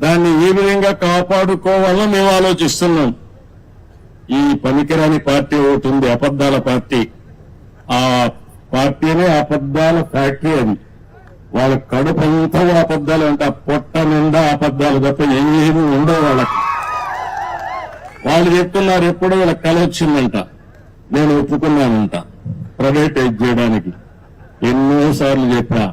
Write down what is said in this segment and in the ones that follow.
దాన్ని ఏ విధంగా కాపాడుకోవాలో మేము ఆలోచిస్తున్నాం. ఈ పనికిరాని పార్టీ ఒకటి ఉంది అబద్దాల పార్టీ. ఆ పార్టీనే అబద్దాల ఫ్యాక్టరీ అది వాళ్ళ కడుపు అంతా అబద్దాలు అంటే ఆ పొట్ట నిండా అబద్దాలు తప్ప ఏమీ ఉండవు వాళ్ళకి. వాళ్ళు చెప్తున్నారు ఎప్పుడో వీళ్ళకి కల వచ్చిందంట. నేను ఒప్పుకున్నానంట. ప్రైవేటైజ్ చేయడానికి. ఎన్నోసార్లు చెప్పా.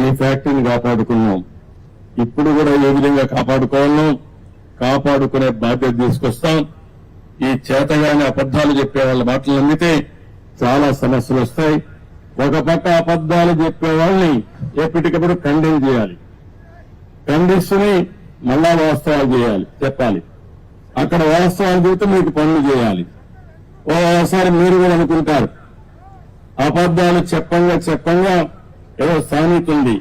ఈ ఫ్యాక్టరీని కాపాడుకున్నాం. ఇప్పుడు కూడా ఏ విధంగా కాపాడుకోవాలో కాపాడుకునే బాధ్యత తీసుకొస్తాం. ఈ చేతగానే అబద్దాలు చెప్పే వాళ్ళ మాటలు నమ్మితే చాలా సమస్యలు వస్తాయి. ఒక పక్క అబద్దాలు చెప్పే వాళ్ళని ఎప్పటికప్పుడు ఖండన చేయాలి. ఖండిస్తుని మళ్ళా వాస్తవాలు చేయాలి చెప్పాలి. అక్కడ వాస్తవాలు చెబితే మీకు పనులు చేయాలి. ఓసారి మీరు కూడా అనుకుంటారు. అబద్దాలు చెప్పంగా చెప్పంగా ఏదో సామెత ఉంది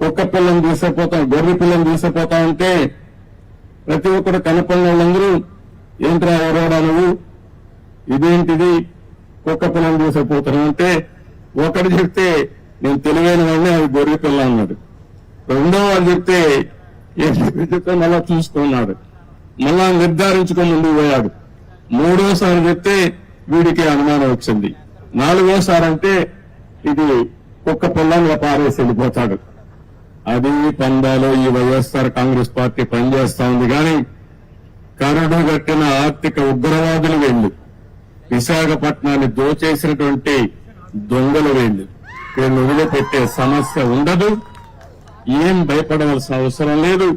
కుక్క పిల్లని తీసుకుపోతాం గొర్రె పిల్లని తీసుకుపోతాం ఉంటే ప్రతి ఒక్కరు కనపడిన వాళ్ళందరూ ఏంట్రా ఎవరోడా నువ్వు? ఇదేంటిది? కుక్క పిల్లని తీసుకుపోతాను. అంటే ఒకడు చెప్తే నేను తెలివైన వాడిని అది గొర్రె పిల్ల అన్నాడు. రెండో వాళ్ళు చెప్తే చెప్తే మళ్ళా చూసుకున్నాడు. మళ్ళా నిర్ధారించుకొని ముందుకు పోయాడు. మూడోసారి చెప్తే వీడికి అనుమానం వచ్చింది. నాలుగోసారి అంటే ఇది కుక్క పిల్లంగా పారేసి వెళ్ళిపోతాడు అది పందాలో ఈ వైఎస్ఆర్ కాంగ్రెస్ పార్టీ పనిచేస్తా ఉంది కానీ కరడు కట్టిన ఆర్థిక ఉగ్రవాదులు వెళ్ళు. విశాఖపట్నాన్ని దోచేసినటువంటి దొంగలు వెళ్ళు. వీళ్ళు వదిలిపెట్టే సమస్య ఉండదు. ఏం భయపడవలసిన అవసరం లేదు.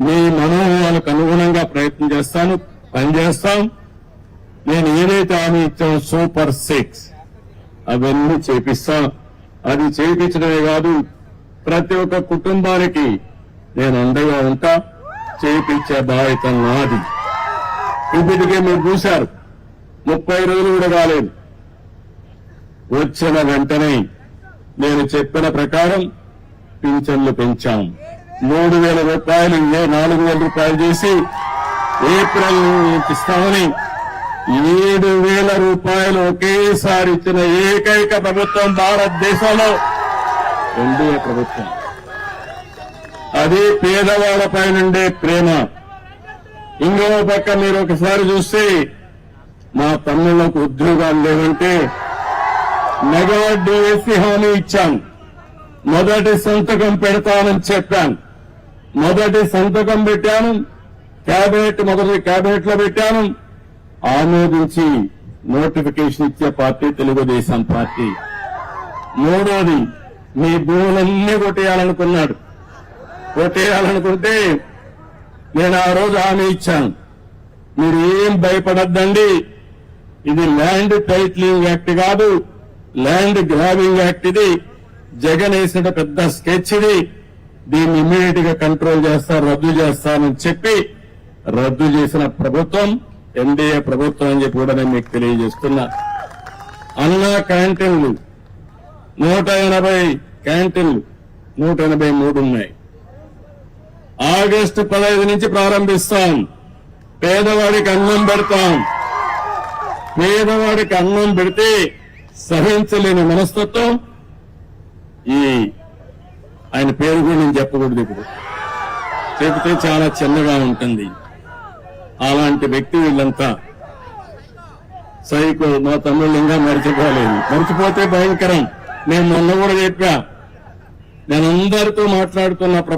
మీ మనోభావాలకు అనుగుణంగా ప్రయత్నం చేస్తాను పనిచేస్తాం. నేను ఏదైతే హామీ ఇచ్చానో సూపర్ సిక్స్. అవన్నీ చేపిస్తాం. అది చేయించడమే కాదు ప్రతి ఒక్క కుటుంబానికి నేను అండగా ఉంటా చేయించే బాధ్యత నాది. ఇప్పటికే మీరు చూశారు ముప్పై రోజులు కూడా కాలేదు వచ్చిన వెంటనే నేను చెప్పిన ప్రకారం పింఛన్లు పెంచాం. మూడు వేల రూపాయలు ఏ నాలుగు వేల రూపాయలు చేసి ఏప్రిల్ ఇస్తామని ఏడు వేల రూపాయలు ఒకేసారి ఇచ్చిన ఏకైక ప్రభుత్వం భారతదేశంలో ఎన్డీఏ ప్రభుత్వం. అది పేదవాళ్ళపై నుండే ప్రేమ. ఇంకో పక్క మీరు ఒకసారి చూస్తే మా తమ్ముళ్ళకు ఉద్యోగాలు లేవంటే మెగా వేసి హామీ ఇచ్చాం. మొదటి సంతకం పెడతానని చెప్పాను మొదటి సంతకం పెట్టాను. క్యాబినెట్ మొదటి క్యాబినెట్లో పెట్టాను. ఆమోదించి నోటిఫికేషన్ ఇచ్చే పార్టీ తెలుగుదేశం పార్టీ. మూడోది మీ భూములన్నీ కొట్టేయాలనుకున్నాడు. కొట్టేయాలనుకుంటే నేను ఆ రోజు హామీ ఇచ్చాను. మీరు ఏం భయపడద్దండి. ఇది ల్యాండ్ టైట్లింగ్ యాక్ట్ కాదు. ల్యాండ్ గ్రాబింగ్ యాక్ట్ ఇది. జగన్ వేసిన పెద్ద స్కెచ్ ఇది. దీన్ని ఇమ్మీడియట్గా కంట్రోల్ చేస్తారు రద్దు చేస్తానని చెప్పి రద్దు చేసిన ప్రభుత్వం ఎన్డీఏ ప్రభుత్వం అని చెప్పి కూడా నేను మీకు తెలియజేస్తున్నా. అన్నా క్యాంటీన్లు నూట ఎనభై క్యాంటీన్లు నూట ఎనభై మూడు ఉన్నాయి. ఆగస్టు పదహైదు నుంచి ప్రారంభిస్తాం. పేదవాడికి అన్నం పెడతాం. పేదవాడికి అన్నం పెడితే సహించలేని మనస్తత్వం. ఈ ఆయన పేరు కూడా నేను చెప్పకూడదు ఇప్పుడు. చెబితే చాలా చిన్నగా ఉంటుంది. అలాంటి వ్యక్తి వీళ్ళంతా సైకో మా తమ్ముళ్ళు ఇంకా మర్చిపోలేదు. మర్చిపోతే భయంకరం. నేను మొన్న కూడా చెప్పా. నేను అందరితో మాట్లాడుతున్న